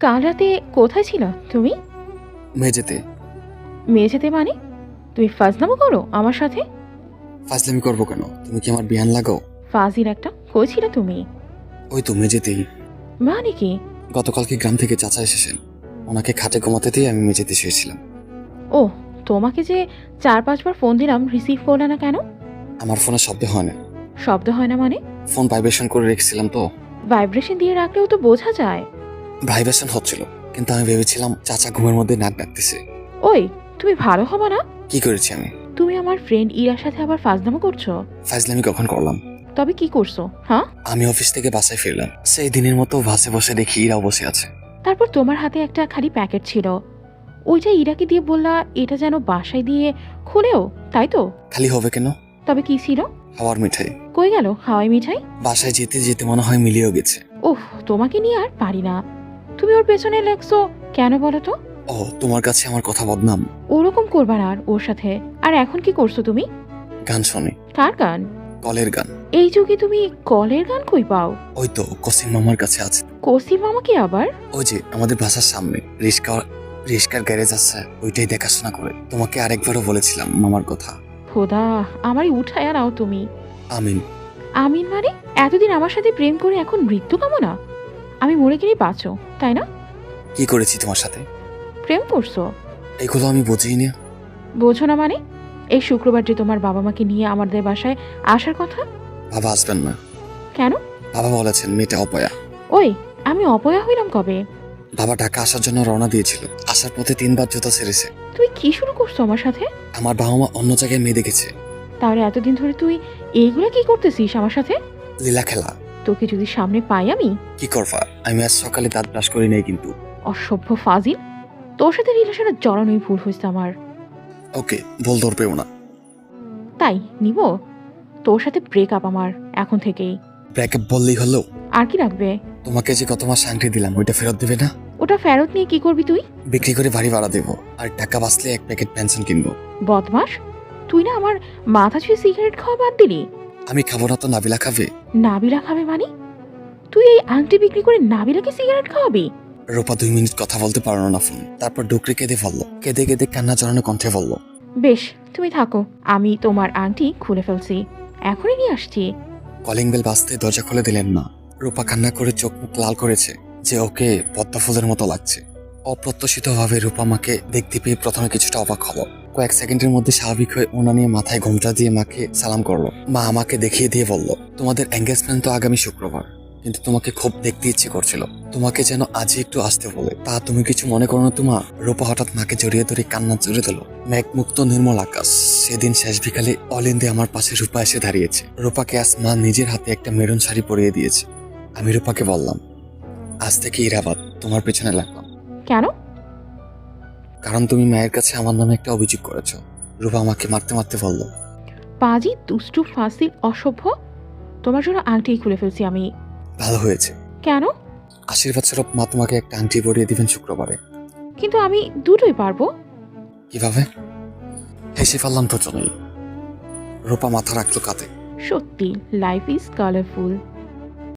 কাল রাতে কোথায় ছিল তুমি? মেঝেতে। মেঝেতে মানে? তুমি ফাজলামো করো আমার সাথে? ফাজলামি করব কেন? তুমি কি আমার বিয়ান লাগাও? ফাজিল একটা কই ছিলে তুমি? ওই তো মেঝেতেই। মানে কি? গতকালকে গ্রাম থেকে চাচা এসেছেন? ওনাকে খাটে ঘুমাতে দিয়ে আমি মেঝেতে শুয়েছিলাম। ও তোমাকে যে চার পাঁচবার ফোন দিলাম রিসিভ করলে না কেন? আমার ফোনে শব্দ হয় না। শব্দ হয় না মানে? ফোন ভাইব্রেশন করে রেখেছিলাম তো। ভাইব্রেশন দিয়ে রাখলেও তো বোঝা যায়। ভাইব্রেশন হচ্ছিল কিন্তু আমি ভেবেছিলাম চাচা ঘুমের মধ্যে নাক ডাকতেছে। ওই তুমি ভালো হবে না? কি করেছি আমি? তুমি আমার ফ্রেন্ড ইরার সাথে আবার ফাজলামো করছ? ফাজলামি কখন করলাম? তবে কি করছ হ্যাঁ? আমি অফিস থেকে বাসায় ফিরলাম। সেই দিনের মতো বাসে বসে দেখি ইরাও বসে আছে। তারপর তোমার হাতে একটা খালি প্যাকেট ছিল। ওইটা ইরাকে দিয়ে বললা এটা যেন বাসায় দিয়ে খুলেও তাই তো? খালি হবে কেন? তবে কি ছিল? হাওয়ার মিঠাই। কই গেল হাওয়াই মিঠাই? বাসায় যেতে যেতে মনে হয় মিলিয়েও গেছে। ওহ তোমাকে নিয়ে আর পারি না। তুমি ওর পেছনে লেগছো। কেন বলো তো? ও তোমার কাছে আমার কথা বদনাম। ওরকম করবা না আর ওর সাথে। আর এখন কি করছ তুমি? গান শোনে। কার গান? কলের গান। এই যুগে তুমি কলের গান কই পাও? ওই তো কসিম মামার কাছে আছে। কসিম মামা কি আবার? ওই যে আমাদের বাসার সামনে। রিস্কা রিস্কার গ্যারেজ আছে। ওইটাই দেখাশোনা করে। তোমাকে আরেকবারও বলেছিলাম মামার কথা। খোদা আমারই উঠায়া নাও তুমি। আমিন। আমিন মানে? এতদিন আমার সাথে প্রেম করে এখন মৃত্যু কামনা? আমি মরে গেলেই বাঁচো তাই না? কি করেছি তোমার সাথে? প্রেম করছ? এগুলো আমি বুঝিই না। বোঝো না মানে? এই শুক্রবার যে তোমার বাবা মাকে নিয়ে আমাদের বাসায় আসার কথা? বাবা আসবেন না। কেন? বাবা বলেছেন মেয়েটা অপয়া। ওই আমি অপয়া হইলাম কবে? বাবা ঢাকা আসার জন্য রওনা দিয়েছিল। আসার পথে তিনবার জুতা ছেড়েছে। তুই কি শুরু করছ আমার সাথে? আমার বাবা মা অন্য জায়গায় মেয়ে দেখেছে। তাহলে এতদিন ধরে তুই এইগুলো কি করতেছিস আমার সাথে? লীলা খেলা। তোকে যদি সামনে পাই আমি? কি করবা? আমি আজ সকালে দাঁত ব্রাশ করি নাই কিন্তু। অসভ্য ফাজিল। তোর সাথে রিলেশনে জড়ানোই ভুল হয়েছে আমার। ওকে বল ধরবেও না। তাই নিব? তোর সাথে ব্রেকআপ আমার এখন থেকেই। ব্রেকআপ বললেই হলো? আর কি রাখবে তোমাকে যে কত মাস আংটি দিলাম ওইটা ফেরত দেবে না? ওটা ফেরত নিয়ে কি করবি তুই? বিক্রি করে বাড়ি ভাড়া দেবো আর টাকা বাঁচলে এক প্যাকেট পেনশন কিনবো। বদমাস তুই না আমার মাথা ছুঁয়ে সিগারেট খাওয়া বাদ দিলি? আমি খাব না তো নাবিলা খাবে। নাবিলা খাবে মানে? তুই এই আংটি বিক্রি করে নাবিলাকে সিগারেট খাওয়াবি? রূপা দুই মিনিট কথা বলতে পারল না ফোন। তারপর ডুকরে কেঁদে ফেলল। কেঁদে কেঁদে কান্না জড়ানো কণ্ঠে বলল বেশ তুমি থাকো। আমি তোমার আংটি খুলে ফেলছি। এখনই নিয়ে আসছি। কলিং বেল বাজতে দরজা খুলে দিলেন না রূপা কান্না করে চোখ মুখ লাল করেছে যে ওকে পদ্মা ফুলের মতো লাগছে। অপ্রত্যাশিত ভাবে রূপা মাকে দেখতে পেয়ে প্রথমে কিছুটা অবাক হলো। কয়েক সেকেন্ডের মধ্যে স্বাভাবিক হয়ে ওনা নিয়ে মাথায় ঘোমটা দিয়ে মাকে সালাম করল। মা আমাকে দেখিয়ে দিয়ে বলল, তোমাদের এঙ্গেজমেন্ট তো আগামী শুক্রবার, কিন্তু তোমাকে খুব দেখতে ইচ্ছে করছিল। তোমাকে যেন আজই একটু আসতে বলে। তা তুমি কিছু মনে করো না তোমা রূপা হঠাৎ মাকে জড়িয়ে ধরে কান্না জড়িয়ে দিল মেঘ মুক্ত নির্মল আকাশ, সেদিন শেষ বিকালে অল অলিন্দে আমার পাশে রূপা এসে দাঁড়িয়েছে। রূপাকে আজ মা নিজের হাতে একটা মেরুন শাড়ি পরিয়ে দিয়েছে। আমি রূপাকে বললাম, আজ থেকে ইরাবাদ, তোমার পেছনে লাগলাম। কেন? কারণ তুমি মায়ের কাছে আমার নামে একটা অভিযোগ করেছ। রূপা আমাকে মারতে মারতে বলল। পাজি দুষ্টু ফাসিল অসভ্য? তোমার জন্য আংটি খুলে ফেলছি আমি। ভালো হয়েছে। কেন? আশীর্বাদ স্বরূপ মা তোমাকে একটা আংটি পরিয়ে দিবেন শুক্রবারে। কিন্তু আমি দুটোই পারব। কীভাবে? হেসে ফেললাম তো জন্যই রূপা মাথা রাখল কাতে সত্যি লাইফ ইজ কালারফুল